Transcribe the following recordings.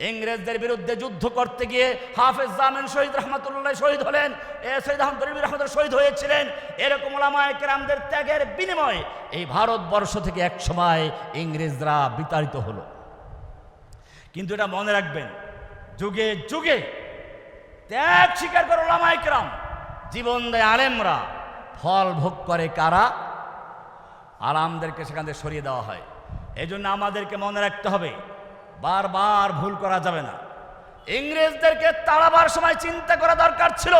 ইংরেজদের বিরুদ্ধে যুদ্ধ করতে গিয়ে হাফেজ জামিন শহীদ রহমতুল্লাহ শহীদ হলেন, এ শহীদ আহমদ রহমতুল্লাহ শহীদ হয়েছিলেন। এরকম ওলামায় কেরামদের ত্যাগের বিনিময়ে এই ভারতবর্ষ থেকে এক সময় ইংরেজরা বিতাড়িত হলো। কিন্তু এটা মনে রাখবেন, যুগে যুগে ত্যাগ স্বীকার করে ওলামায় কেরাম, জীবন দেয় আলেমরা, ফল ভোগ করে কারা? আরামদেরকে সেখান থেকে সরিয়ে দেওয়া হয়। এই জন্য আমাদেরকে মনে রাখতে হবে বারবার ভুল করা যাবে না। ইংরেজদেরকে তাড়াবার সময় চিন্তা করা দরকার ছিল।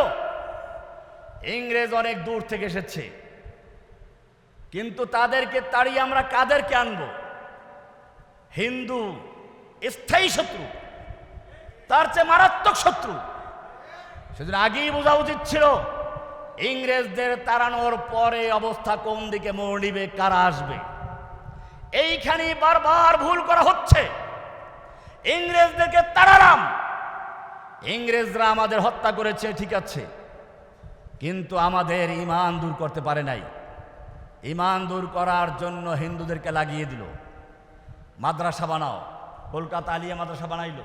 ইংরেজ অনেক দূর থেকে এসেছে। কিন্তু তাদেরকে তাড়িয়ে আমরা কাদেরকে আনব? হিন্দু, স্থায়ী শত্রু, তার চেয়ে মারাত্মক শত্রু। সেদিন আগেই বোঝা উচিত ছিল, ইংরেজদের তাড়ানোর পরে অবস্থা কোন দিকে মোড় নিবে কারা আসবে? এইখানে বারবার ভুল করা হচ্ছে। ইংরেজদেরকে তাড়ালাম ইংরেজরা আমাদের হত্যা করেছে, ঠিক আছে। কিন্তু আমাদের ইমান দূর করতে পারে নাই। ইমান দূর করার জন্য হিন্দুদেরকে লাগিয়ে দিল। মাদ্রাসা বানাও। কলকাতা আলিয়া মাদ্রাসা বানাইল।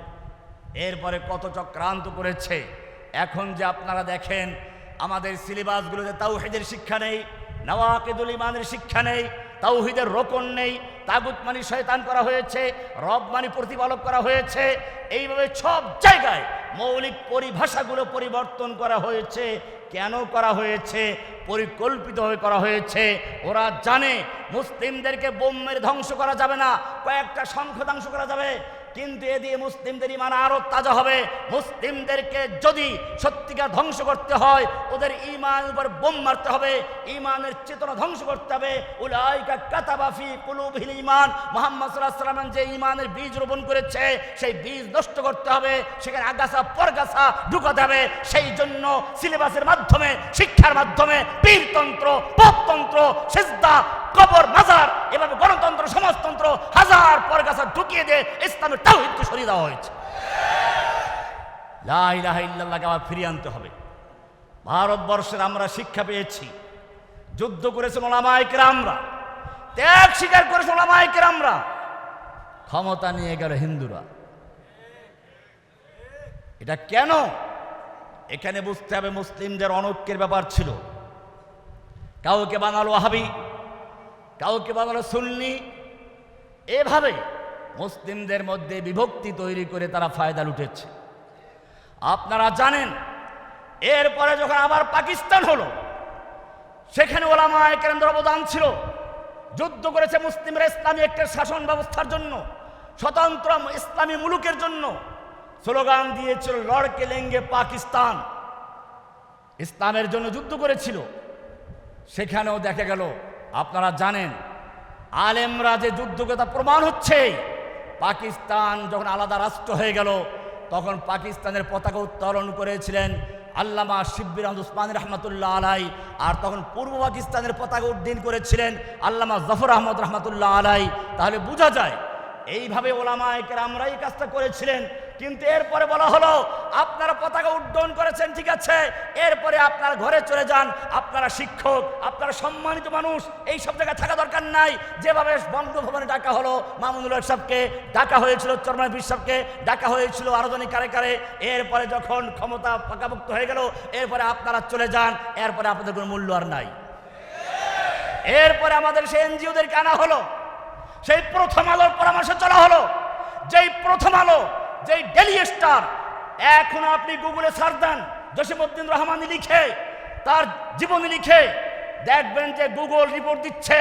এরপরে কত চক্রান্ত করেছে। এখন যে আপনারা দেখেন, আমাদের সিলেবাসগুলোতে তাওহিদের শিক্ষা নেই, নওয়াকিদুল ইমানের শিক্ষা নেই তাওহিদের রোকন নেই, তাগুত মানি শয়তান করা হয়েছে, রব মানি প্রতিপালক করা হয়েছে। এইভাবে সব জায়গায় মৌলিক পরিভাষাগুলো পরিবর্তন করা হয়েছে। কেন করা হয়েছে? পরিকল্পিতভাবে করা হয়েছে। ওরা জানে, মুসলিমদেরকে বোম মেরে ধ্বংস করা যাবে না, কয়েকটা সংখ্যা ধ্বংস করা যাবে। কিন্তু এ দিয়ে মুসলিমদের ইমান আরও তাজা হবে। মুসলিমদেরকে যদি সত্যিকার ধ্বংস করতে হয়, ওদের ইমান উপর বোম মারতে হবে ইমানের চেতনা ধ্বংস করতে হবে। উলাইকা কাতাবাফি কুলুবহিল ইমান মোহাম্মদ সাল্লাম যে ইমানের বীজ রোপণ করেছে, সেই বীজ নষ্ট করতে হবে, সেখানে আগাছা, পরগাছা ঢুকাতে হবে। সেই জন্য সিলেবাসের মাধ্যমে, শিক্ষার মাধ্যমে, পীরতন্ত্র, পপতন্ত্র, সেজদা কবর মাজার এভাবে গণতন্ত্র, সমাজতন্ত্র হাজার পরগাছা ঢুকিয়ে দিয়ে ইসলামের তাওহিদকে সরিয়ে দেওয়া হয়েছে। লা ইলাহা ইল্লাল্লাহকে আবার ফিরিয়ে আনতে হবে। ভারতবর্ষের আমরা শিক্ষা পেয়েছি। যুদ্ধ করেছে ওলামায়ে কেরামরা। ত্যাগ স্বীকার করেছে ওলামায়ে কেরামরা। ক্ষমতা নিয়ে গেল হিন্দুরা। এটা কেন? এখানে বুঝতে হবে মুসলিমদের অনৈক্যের ব্যাপার ছিল। কাউকে বানালো হাবি কাউকে বানালো সুন্নি। এভাবে মুসলিমদের মধ্যে বিভক্তি তৈরি করে তারা ফায়দা লুটেছে। আপনারা জানেন, এরপরে যখন আবার পাকিস্তান হলো, সেখানে ওলামা কেন্দ্র অবদান ছিল। যুদ্ধ করেছে মুসলিমরা ইসলামী একটা শাসন ব্যবস্থার জন্য, স্বতন্ত্র ইসলামী মুলুকের জন্য। স্লোগান দিয়েছিল, লড়কে লেঙ্গে পাকিস্তান। ইসলামের জন্য যুদ্ধ করেছিল। সেখানেও দেখা গেল আপনারা জানেন, আলেমরা যে যুদ্ধকতা প্রমাণ হচ্ছে, পাকিস্তান যখন আলাদা রাষ্ট্র হয়ে গেল, তখন পাকিস্তানের পতাকা উত্তোলন করেছিলেন আল্লামা শিব্বির আহমদ উসমান রহমতুল্লাহ আলাই আর তখন পূর্ব পাকিস্তানের পতাকা উদ্দিন করেছিলেন আল্লামা জফর আহমদ রহমতুল্লাহ আলাই তাহলে বোঝা যায়, এইভাবে ওলামায়কের আমরা এই কাজটা করেছিলেন। কিন্তু এরপরে বলা হলো, আপনারা পতাকা উড্ডয়ন করেছেন, ঠিক আছে? এরপরে আপনার ঘরে চলে যান, আপনারা শিক্ষক, আপনারা সম্মানিত মানুষ, এই সব জায়গায় থাকা দরকার নাই। যেভাবে বঙ্গভবনে ডাকা হলো, মামুনুল সাহেবকে ডাকা হয়েছিল চরমান বীর সাহেবকে ডাকা হয়েছিল আরোজনী কারে কারে। এরপরে যখন ক্ষমতা পাকাভুক্ত হয়ে গেল, এরপরে আপনারা চলে যান, এরপরে আপনাদের কোনো মূল্য আর নাই। এরপরে আমাদের সেই এনজিওদেরকে আনা হলো, সেই প্রথম আলোর পরামর্শে চলা হলো। যেই প্রথম আলো যেই ডেলি স্টার, এখন আপনি গুগলে সার্চ দেন, জসিমউদ্দিন রহমানি লিখে, তার জীবনী লিখে, দেখবেন যে গুগল রিপোর্ট দিচ্ছে।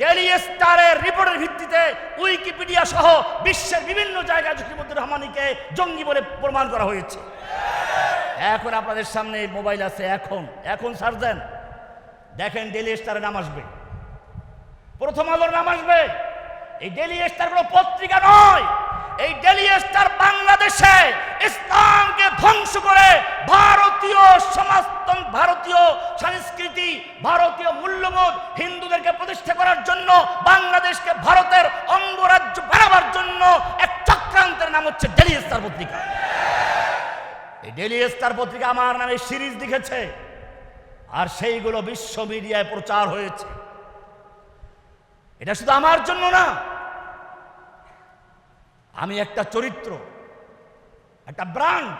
ডেলি স্টারের রিপোর্টের ভিত্তিতে উইকিপিডিয়া সহ বিশ্বের বিভিন্ন জায়গায় জসিমউদ্দিন রহমানিকে জঙ্গি বলে প্রমাণ করা হয়েছে। এখন আপনাদের সামনে মোবাইল আছে, এখন এখন সার্চ দেন। দেখেন ডেলি স্টারের নাম আসবে। প্রথম আলোর নাম আসবে। এই ডেলি স্টার কোনো পত্রিকা নয় এই ডেলি স্টার বাংলাদেশে ইসলামকে ধ্বংস করে ভারতীয় সমাজতন্ত্র ভারতীয় সংস্কৃতি, ভারতীয় মূল্যবোধ হিন্দুদেরকে প্রতিষ্ঠা করার জন্য, বাংলাদেশকে ভারতের অঙ্গরাজ্য বানাবার জন্য এক চক্রান্তের নাম হচ্ছে ডেলি স্টার পত্রিকা এই ডেলি স্টার পত্রিকা আমার নামে সিরিজ লিখেছে, আর সেইগুলো বিশ্ব মিডিয়ায় প্রচার হয়েছে। এটা শুধু আমার জন্য না আমি একটা চরিত্র, একটা ব্রান্ড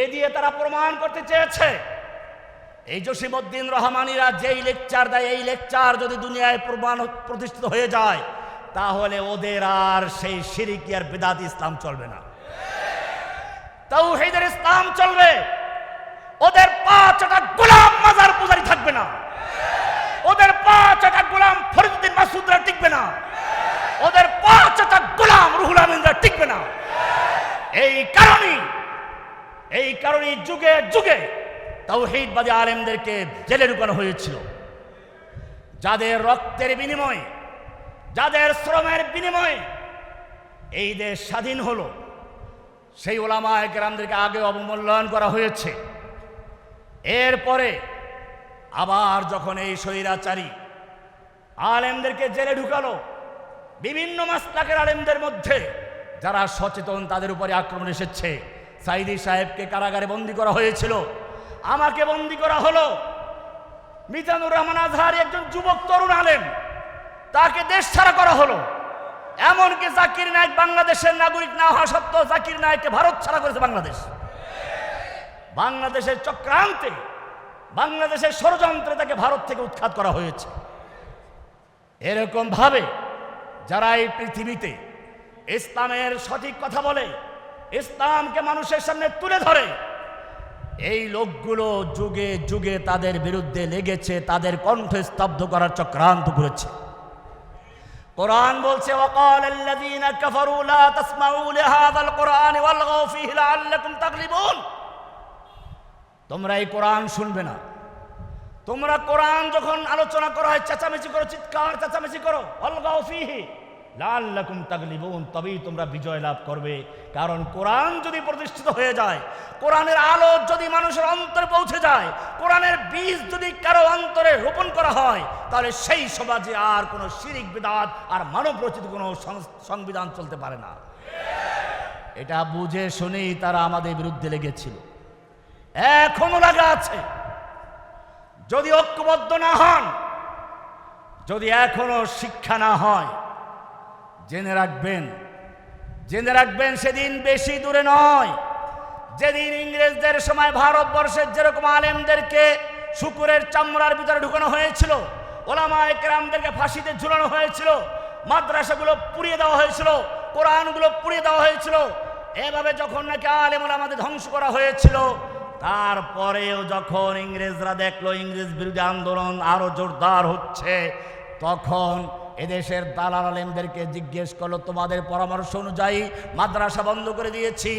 এ দিয়ে তারা প্রমাণ করতে চেয়েছে। এই জসিমউদ্দিন রহমানিরা যেই লেকচার দেয়, এই লেকচার যদি দুনিয়ায় প্রমাণ প্রতিষ্ঠিত হয়ে যায়, তাহলে ওদের আর সেই সিরিকি আর বেদাত ইসলাম চলবে না। তাও হেদের ইসলাম চলবে। ওদের পাঁচটা গোলাম মাজার পূজারি থাকবে না। ওদের পাঁচটা গোলাম ফরিদুদ্দিন মাসুদরা টিকবে না। ওদের পাঁচটা গোলাম রুহুল আমিনরা টিকবে না। এই কারণেই এই কারণেই যুগে যুগে তাওহীদবাদী আলেমদেরকে জেলে ঢুকানো হয়েছিল। যাদের রক্তের বিনিময়ে, যাদের শ্রমের বিনিময়ে এই দেশ স্বাধীন হলো, সেই ওলামা একরামদেরকে আগে অবমূল্যায়ন করা হয়েছে। এরপরে আবার যখন এই স্বৈরাচারী আলেমদেরকে জেলে ঢুকালো বিভিন্ন মাস্তাকের আলেমদের মধ্যে যারা সচেতন তাদের উপরে আক্রমণ এসেছে। সাইদি সাহেবকে কারাগারে বন্দি করা হয়েছিল। আমাকে বন্দি করা হলো। মিজানুর রহমান আজহারি একজন যুবক, তরুণ আলেম। তাকে দেশ ছাড়া করা হলো। এমনকি জাকির নায়ক বাংলাদেশের নাগরিক না হওয়া সত্ত্বেও জাকির নায়ককে ভারত ছাড়া করেছে বাংলাদেশ। বাংলাদেশের চক্রান্তে, বাংলাদেশের ষড়যন্ত্রে তাকে ভারত থেকে উৎখাত করা হয়েছে। এরকম ভাবে যারা এই পৃথিবীতে ইসলামের সঠিক কথা বলে, ইসলামকে মানুষের সামনে তুলে ধরে, এই লোকগুলো যুগে যুগে তাদের বিরুদ্ধে লেগেছে, তাদের কণ্ঠ স্তব্ধ করার চক্রান্ত করেছে। কোরআন বলছে কোরআনি তোমরা এই কোরআন শুনবে না। তোমরা কোরআন যখন আলোচনা করা হয়, চেঁচামেচি করো, চিৎকার, চেঁচামেচি করো অলগাও ফিহি। লাল্লাকুম তাগলিবুন, তবেই তোমরা বিজয় লাভ করবে। কারণ কোরআন যদি প্রতিষ্ঠিত হয়ে যায়, কোরআনের আলো যদি মানুষের অন্তরে পৌঁছে যায়, কোরআনের বীজ যদি কারও অন্তরে রোপণ করা হয়, তাহলে সেই সমাজে আর কোনো শিরিক, বিদাত আর মানব রচিত কোনো সংবিধান চলতে পারে না। এটা বুঝে শুনেই তারা আমাদের বিরুদ্ধে লেগেছিল। এখনও লাগা আছে। যদি ঐক্যবদ্ধ না হন, যদি এখনও শিক্ষা না হয়, জেনে রাখবেন জেনে রাখবেন সেদিন বেশি দূরে নয়। যেদিন ইংরেজদের সময় ভারতবর্ষের যেরকম আলেমদেরকে শুকুরের চামড়ার ভিতরে ঢুকানো হয়েছিল ওলামা একরামদেরকে ফাঁসিতে ঝুলানো হয়েছিল, মাদ্রাসাগুলো পুড়িয়ে দেওয়া হয়েছিল, কোরআনগুলো পুড়িয়ে দেওয়া হয়েছিল, এভাবে যখন নাকি আলেম আমাদের ধ্বংস করা হয়েছিল তারপরেও যখন ইংরেজরা দেখল ইংরেজ বিরোধী আন্দোলন আরও জোরদার হচ্ছে, তখন এদেশের দালাল আলেমদেরকে জিজ্ঞেস করল, তোমাদের পরামর্শ অনুযায়ী মাদ্রাসা বন্ধ করে দিয়েছি